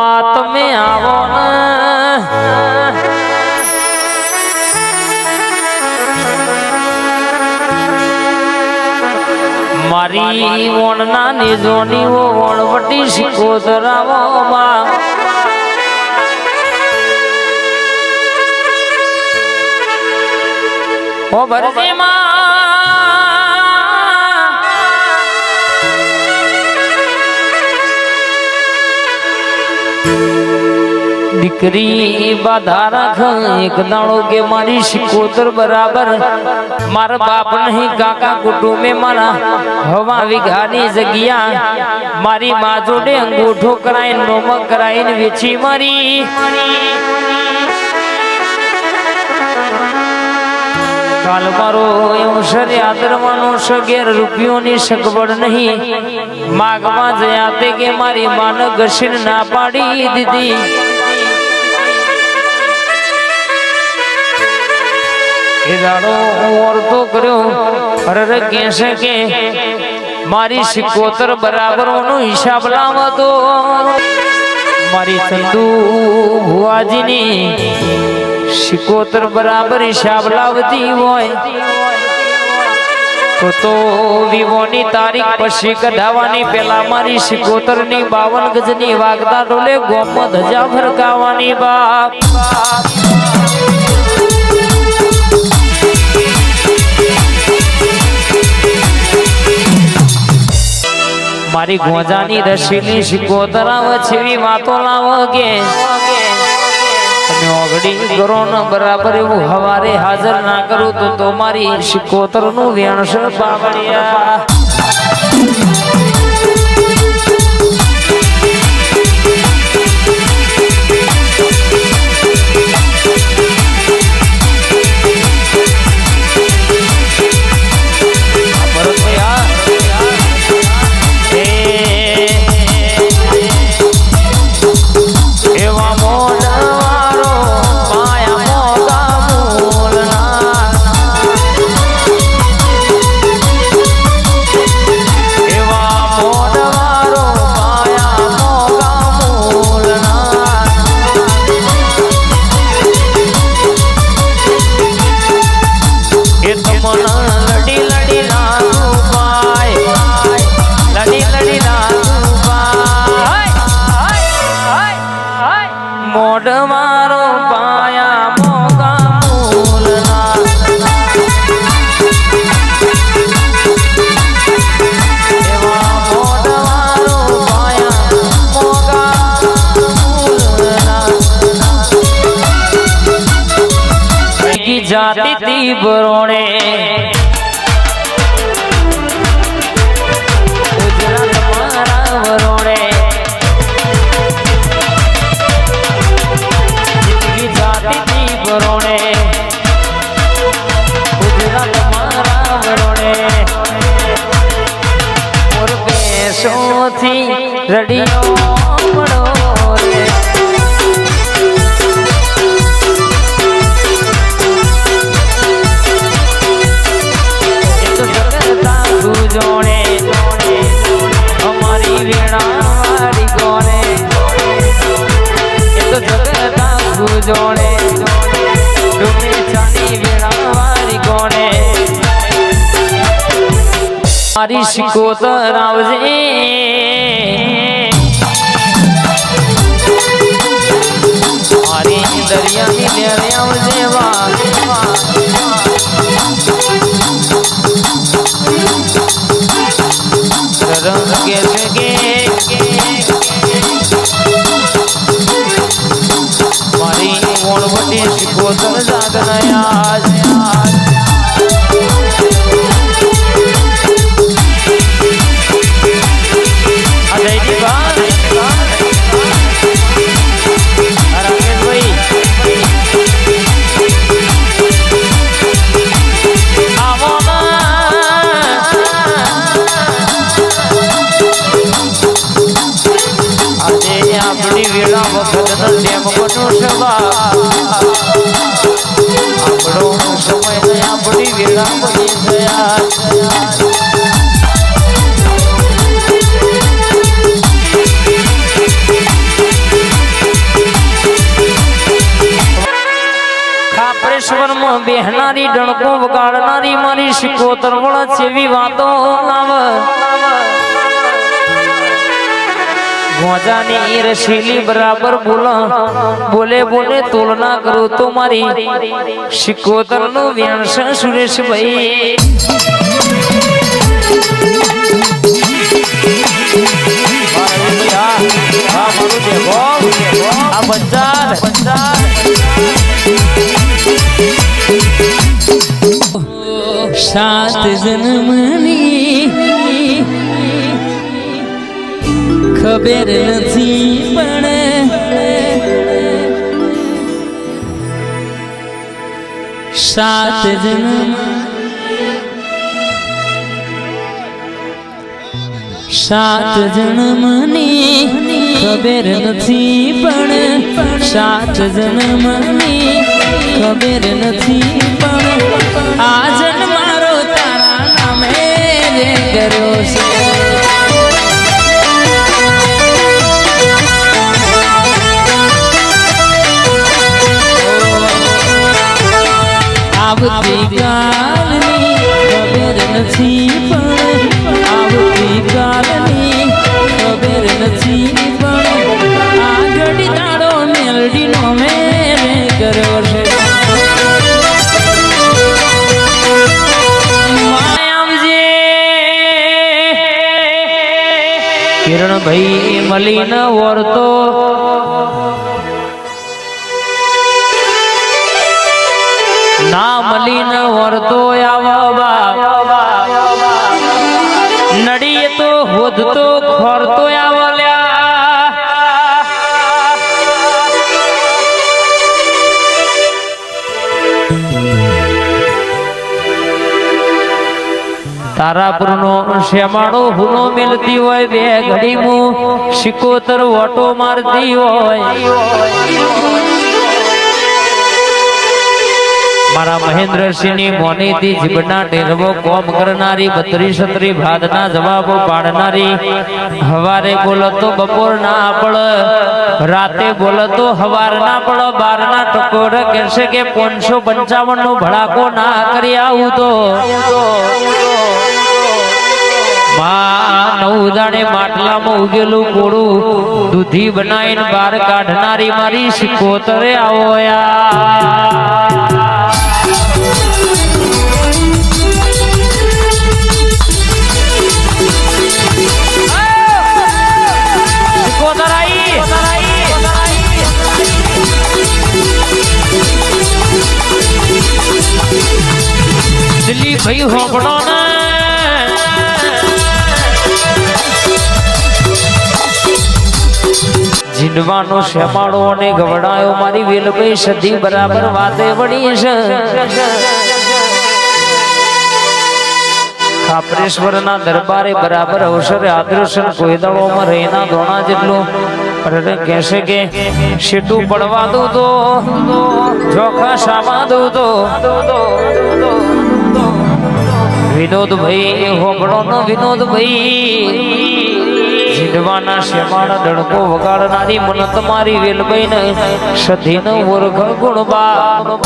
માં તમે આવો મારી ઓણના નિજોની ઓણવટી શિકોતરાવો માં ઓ ભરતી દીકરી બાધા રાખ એક દાણો કે મારી શિકોતર બરાબર. મારા બાપ નહીં, કાકા કુટુંબે મારા હવા વિઘાની જગ્યા. મારી મા જોડે અંગૂઠો કરાઈને નોમ કરાઈને વેચી મારી. કાલ મારો એવું શર આદરવાનો સગેર રૂપિયોની સગવડ નહીં. માગમાં જયા તે કે મારી માન ઘસીને ના પાડી દીધી. કે મારી સિકોતર બરાબરનો હિસાબ લાવતો મારી સિકોતર બરાબર હિસાબ લાવતી હોય, તો તો વિવોની તારીખ પછી કઢાવવાની પેલા મારી સિકોતરની બાવન ગજની વાગતા ડોલે ગોમ ધજા ફરકાવાની બાપ. મારી ગોજાની રસીની શિકોતરા વછવી વાતો લાવો કે ઓગડી કરો ને બરાબર એવું હવારે હાજર ના કરું તો તમારી શિકોતરનું વેણસ બાવળિયા. જાતિ તી બરોણે ગુજરાત મારી શિકોતર આવજે મારી દરિયાની લેરે આવજે વા રંગ કે છે મારી મોણવટી શિકોતર જાગનયા ગોઠવા બેહનારી ડણકો વગાડનારી મારી શિકોતર વળ જેવી વાતો લાવ ગોજાની રસીલી બરાબર બોલો બોલે બોલે તુલના કરું તો મારી શિકોતરનું વ્યાસ સુરેશભાઈ આ બજાર સાત જન્મની ખબર નથી પણ સાત જન્મ. સાત જન્મની ખબર નથી પણ સાત જન્મની ખબર નથી પણ આ જન્મ મારો તારા નામે કર્યો છે. આવતી કાલની ખબર નથી પણ આવતી કાલની ખબર નથી પણ આ ઘડી તારો મેલડીનો મેં કર્યો છે. કિરણભાઈ મલીન વર્તો તારાપુરનો શ્યામાળો હુનો મિલતી હોય બે ઘડી હું શિકોતર ઓટો મારતી હોય. મારા મહેન્દ્રસિંહની મોની થી જીભના ટેરવો કોમ કરનારી બત્રી સત્રી ભાતના જવાબો પાડનારી. હવારે બોલો તો બપોર ના પડ રાતે બોલો તો હવાર ના પડ બાર ના ટકોર કહેશે કે પાંચસો પંચાવન નો ભડાકો ના કરી આવું તો. માં નવ દાડે માટલામાં ઉગેલું કોળું દૂધી બનાવીને બહાર કાઢનારી મારી શિકોતરે આવો દિલ્હી ભાઈ હોબળો ને જીંડવાનો શેમાળો અને ગવડાયો મારી વેલભાઈ સધી બરાબર વાતે વળી છે. ખાપરેશ્વરના દરબારે બરાબર અવસરે આદર્શન કોયદાળોમાં રહીના ધોણા જેટલું. કહેશે કે શીટું પડવા દઉં તો, ચોખા સામા દઉં તો. વિનોદભાઈ હોબળો નો વિનોદભાઈ. જીડવાના શેમાળા દડકો વગાડનારી મન તમારી વેલબઈને સધીનો વર્ગ ગુણબા.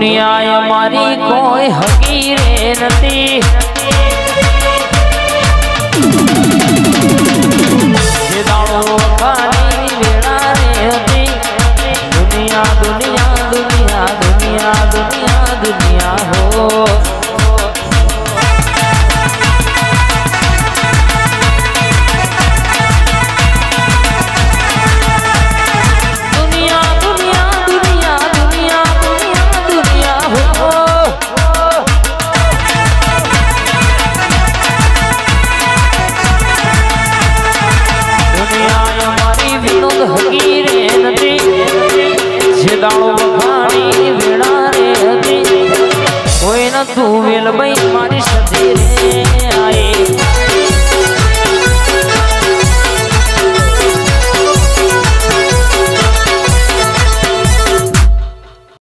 દુનિયા મારી કોઈ હકીરે નથી.